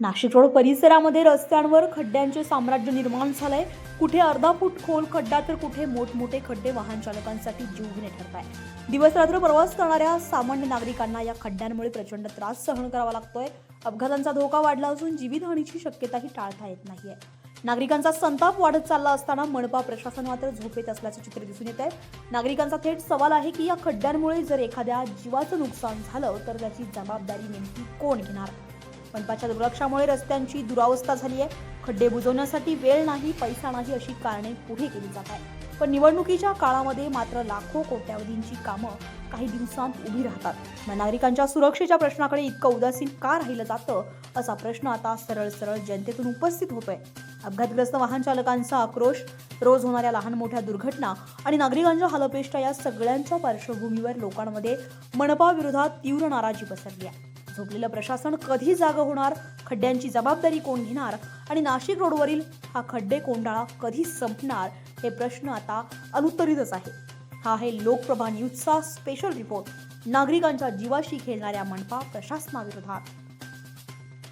Nashik road परिसरामध्ये रस्त्यांवर खड्ड्यांचे साम्राज्य निर्माण झालंय. कुठे अर्धा फूट खोल खड्डा तर कुठे मोठमोठे खड्डे वाहन चालकांसाठी जीवघेणे ठरत आहे दिवस रात्र प्रवास करणाऱ्या सामान्य नागरिकांना या खड्ड्यांमुळे प्रचंड त्रास सहन करावा लागतोय. अपघातांचा धोका वाढला असून जीवितहानीची शक्यताही टाळता येत नाहीये. नागरिकांचा संताप वाढत चालला असताना मनपा प्रशासन मात्र झोपेत असल्याचं चित्र दिसून येत आहे नागरिकांचा थेट सवाल आहे की या खड्ड्यांमुळे जर एखाद्या जीवाचं नुकसान झालं तर त्याची जबाबदारी नेमकी कोण घेणार? मनपाच्या दुर्लक्षामुळे रस्त्यांची दुरावस्था झाली आहे. खड्डे बुजवण्यासाठी वेळ नाही पैसा नाही अशी कारणे पुढे केली जात आहे पण निवडणुकीच्या काळामध्ये मात्र लाखो कोट्यावधींची कामं काही दिवसांत उभी राहतात. मग नागरिकांच्या सुरक्षेच्या प्रश्नाकडे इतकं उदासीन का राहिलं जातं? असा प्रश्न आता सरळ सरळ जनतेतून उपस्थित होतोय. अपघातग्रस्त वाहन चालकांचा आक्रोश रोज होणाऱ्या लहान मोठ्या दुर्घटना आणि नागरिकांच्या हालअपेष्टा या सगळ्यांच्या पार्श्वभूमीवर लोकांमध्ये मनपा विरोधात तीव्र नाराजी पसरली आहे. झोपलेलं प्रशासन कधी जागं होणार? खड्ड्यांची जबाबदारी कोण घेणार? आणि नाशिक रोडवरील हा खड्डे कोंडाळा कधी संपणार? हे प्रश्न आता अनुत्तरितच आहे. हा आहे लोकप्रभा न्यूजचा स्पेशल रिपोर्ट नागरिकांच्या जीवाशी खेळणाऱ्या मनपा प्रशासनाविरोधात.